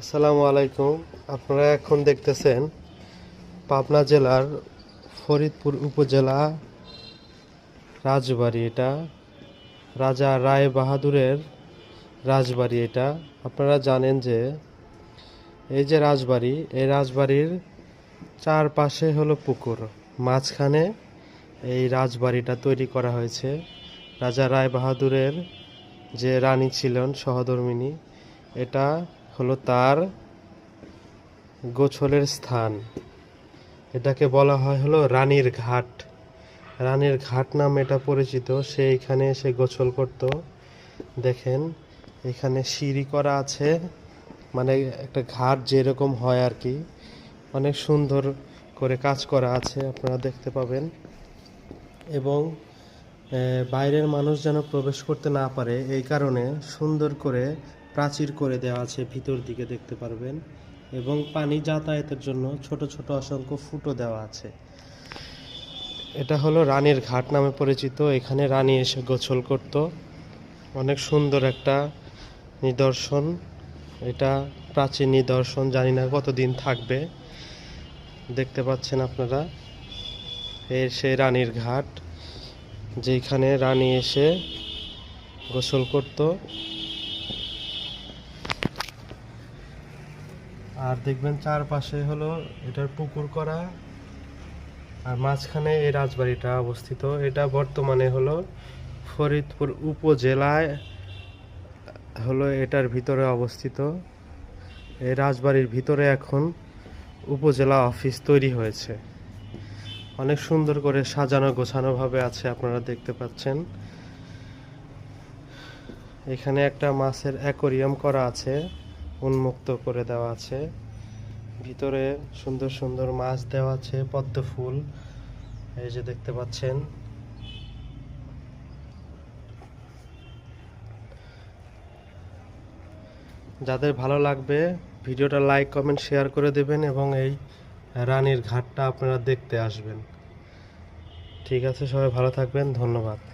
আসসালামু আলাইকুম। আপনারা এখন দেখতেছেন পাবনা জেলার ফরিদপুর উপজেলা রাজবাড়ি এটা। রাজা রায় বাহাদুরের রাজবাড়ি এটা। আপনারা জানেন যে এই যে রাজবাড়ি, এই রাজবাড়ির চারপাশে হলো পুকুর। মাঝখানে এই রাজবাড়িটা তৈরি করা হয়েছে। রাজা রায় বাহাদুরের যে রানী ছিলেন, সহধর্মিনী, এটা হলো তার গোছলের স্থান। এটাকে বলা হয় হলো রানীর ঘাট। রানীর ঘাট নাম এটা পরিচিত। সে এখানে এসে গোছল করত। দেখেন, এখানে সিঁড়ি করা আছে। মানে একটা ঘাট যেরকম হয় আর কি। অনেক সুন্দর করে কাজ করা আছে, আপনারা দেখতে পাবেন। এবং বাইরের মানুষ যেন প্রবেশ করতে না পারে, এই কারণে সুন্দর করে প্রাচীর করে দেওয়া আছে, ভিতর দিকে দেখতে পারবেন। এবং পানি যাতায়াতের জন্য ছোট ছোট অসংখ্য ফুটো দেওয়া আছে। এটা হলো রানীর ঘাট নামে পরিচিত। এখানে রানী এসে গোসল করত। অনেক সুন্দর একটা নিদর্শন। এটা প্রাচীন নিদর্শন, জানি না কতদিন থাকবে। দেখতে পাচ্ছেন আপনারা। এর রানীর ঘাট যেখানে রানী এসে গোসল করত। আর দেখবেন চারপাশে হলো এটার পুকুর করা আর মাঝখানে এই রাজবাড়িটা অবস্থিত। এটা বর্তমানে হলো ফরিদপুর উপজেলায় হলো এটার ভিতরে অবস্থিত। এই রাজবাড়ির ভিতরে এখন উপজেলা অফিস তৈরি হয়েছে। অনেক সুন্দর করে সাজানো গোছানো ভাবে আছে আপনারা দেখতে পাচ্ছেন। এখানে একটা মাছের অ্যাকোরিয়াম করা আছে। উন্মুক্ত করে দেওয়া আছে। ভিতরে সুন্দর সুন্দর মাছ দেওয়া আছে, পদ্ম ফুল। এই যে দেখতে পাচ্ছেন। যাদের ভালো লাগবে, ভিডিওটা লাইক, কমেন্ট, শেয়ার করে দেবেন এবং এই রানীর ঘাটটা আপনারা দেখতে আসবেন। ঠিক আছে, সবাই ভালো থাকবেন, ধন্যবাদ।